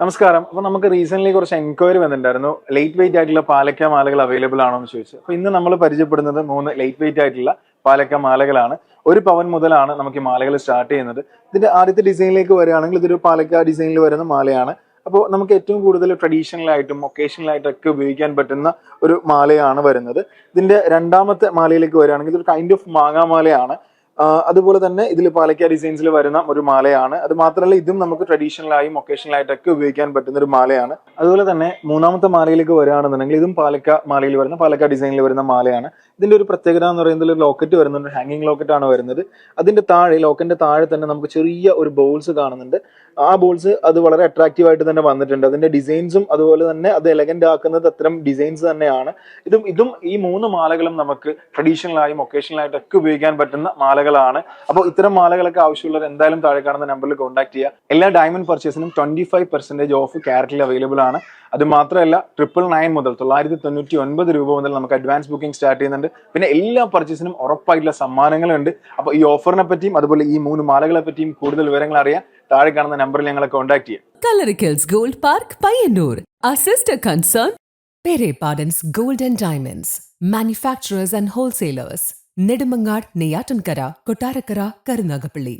നമസ്കാരം. അപ്പൊ നമുക്ക് റീസെന്റ് കുറച്ച് എൻക്വയറി വന്നിട്ടുണ്ടായിരുന്നു. ലൈറ്റ് വെയിറ്റ് ആയിട്ടുള്ള പാലക്ക മാലകൾ അവൈലബിൾ ആണോ എന്ന് ചോദിച്ചു. അപ്പൊ ഇന്ന് നമ്മൾ പരിചയപ്പെടുന്നത് മൂന്ന് ലൈറ്റ് വെയിറ്റ് ആയിട്ടുള്ള പാലക്ക മാലകളാണ്. ഒരു പവൻ മുതലാണ് നമുക്ക് ഈ മാലകൾ സ്റ്റാർട്ട് ചെയ്യുന്നത്. ഇതിന്റെ ആദ്യത്തെ ഡിസൈനിലേക്ക് വരികയാണെങ്കിൽ ഇതൊരു പാലക്ക ഡിസൈനിൽ വരുന്ന മാലയാണ്. അപ്പോൾ നമുക്ക് ഏറ്റവും കൂടുതൽ ട്രഡീഷണൽ ആയിട്ടും ഒക്കേഷണൽ ആയിട്ടൊക്കെ ഉപയോഗിക്കാൻ പറ്റുന്ന ഒരു മാലയാണ് വരുന്നത്. ഇതിന്റെ രണ്ടാമത്തെ മാലയിലേക്ക് വരികയാണെങ്കിൽ ഇതൊരു കൈൻഡ് ഓഫ് മാങ്ങാ മാലയാണ് ആ, അതുപോലെ തന്നെ ഇതിൽ പാലക്കാട് ഡിസൈൻസിൽ വരുന്ന ഒരു മാലയാണ്. അത് മാത്രമല്ല ഇതും നമുക്ക് ഒക്കേഷണൽ ആയിട്ടൊക്കെ ഉപയോഗിക്കാൻ പറ്റുന്ന ഒരു മാലയാണ്. അതുപോലെ തന്നെ മൂന്നാമത്തെ മാലയിലേക്ക് വരികയാണെന്നുണ്ടെങ്കിൽ ഇതും പാലക്ക മാലയിൽ വരുന്ന പാലക്കാട് ഡിസൈനിൽ വരുന്ന മാലയാണ്. ഇതിന്റെ ഒരു പ്രത്യേകത എന്ന് പറയുന്നത് ഒരു ലോക്കറ്റ് വരുന്നുണ്ട് ഹാങ്ങിങ് ലോക്കറ്റ് ആണ് വരുന്നത്. അതിന്റെ താഴെ ലോക്കറ്റിന്റെ താഴെ തന്നെ നമുക്ക് ചെറിയ ഒരു ബോൾസ് കാണുന്നുണ്ട്. ആ ബോൾസ് അത് വളരെ അട്രാക്റ്റീവ് ആയിട്ട് തന്നെ വന്നിട്ടുണ്ട്. അതിന്റെ ഡിസൈൻസും അതുപോലെ തന്നെ അത് എലഗന്റ് ആക്കുന്നത് അത്തരം ഡിസൈൻസ് തന്നെയാണ്. ഇതും ഇതും ഈ മൂന്ന് മാലകളും നമുക്ക് ഒക്കേഷണൽ ആയിട്ടും ഒക്കെ ഉപയോഗിക്കാൻ പറ്റുന്ന മാലകളാണ്. അപ്പോൾ ഇത്തരം മാലകളൊക്കെ ആവശ്യമുള്ളവർ എന്തായാലും താഴെ കാണുന്ന നമ്പറിൽ കോൺടാക്ട് ചെയ്യുക എല്ലാ ഡയമണ്ട് പർച്ചേസിനും ട്വന്റി ഫൈവ് പെർസെന്റേജ് ഓഫ് ക്യാരറ്റിൽ അവൈലബിൾ ആണ്. അത് മാത്രമല്ല ട്രിപ്പിൾ നയൻ മുതൽ തൊള്ളായിരത്തി തൊണ്ണൂറ്റി ഒൻപത് രൂപ മുതൽ നമുക്ക് അഡ്വാൻസ് ബുക്കിംഗ് സ്റ്റാർട്ട് ചെയ്യുന്നുണ്ട്. പിന്നെ എല്ലാ പർച്ചേസിനും ഉറപ്പായിട്ടുള്ള സമ്മാനങ്ങളുണ്ട്. അപ്പോൾ ഈ ഓഫറിനെ പറ്റിയും അതുപോലെ ഈ മൂന്ന് മാലകളെ പറ്റിയും കൂടുതൽ വിവരങ്ങൾ അറിയാൻ താഴെ കാണുന്ന നമ്പറിൽ ഞങ്ങളെ കോൺടാക്ട് ചെയ്യാം. Gold park Payyanur. A sister concern പെരേ പാഡൻസ് gold and diamonds manufacturers and wholesalers Nedumangad Neyyattinkara Kottarakkara Karunagappally